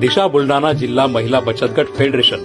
दिशा बुलढाणा जिल्हा महिला बचत गट federation.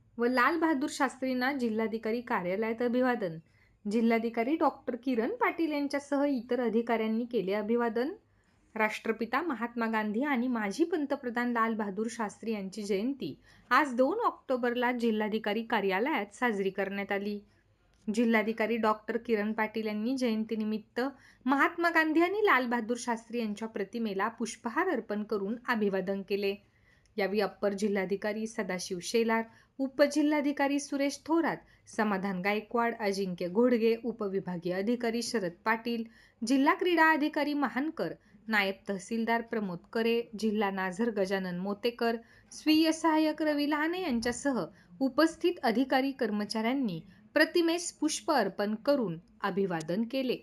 व लाल बहादूर शास्त्रींना जिल्हाधिकारी कार्यालयात अभिवादन. जिल्हाधिकारी डॉक्टर किरण पाटील यांच्यासह इतर अधिकाऱ्यांनी केले अभिवादन. राष्ट्रपिता महात्मा गांधी आणि माजी पंतप्रधान लाल बहादूर शास्त्री यांची जयंती आज दोन ऑक्टोबरला जिल्हाधिकारी कार्यालयात साजरी करण्यात आली. जिल्हाधिकारी डॉक्टर किरण पाटील यांनी जयंतीनिमित्त महात्मा गांधी आणि लाल बहादूर शास्त्री यांच्या प्रतिमेला पुष्पहार अर्पण करून अभिवादन केले. यावेळी अप्पर जिल्हाधिकारी सदाशिव शेलार उपजिल्हाधिकारी सुरेश थोरात समाधान गायकवाड अजिंक्य घोडगे उपविभागीय अधिकारी शरद पाटील जिल्हा क्रीडा अधिकारी महानकर नायब तहसीलदार प्रमोद करे जिल्हा नाझर गजानन मोतेकर स्वीय सहाय्यक रवी लहाने यांच्यासह उपस्थित अधिकारी कर्मचाऱ्यांनी प्रतिमेस पुष्प अर्पण करून अभिवादन केले.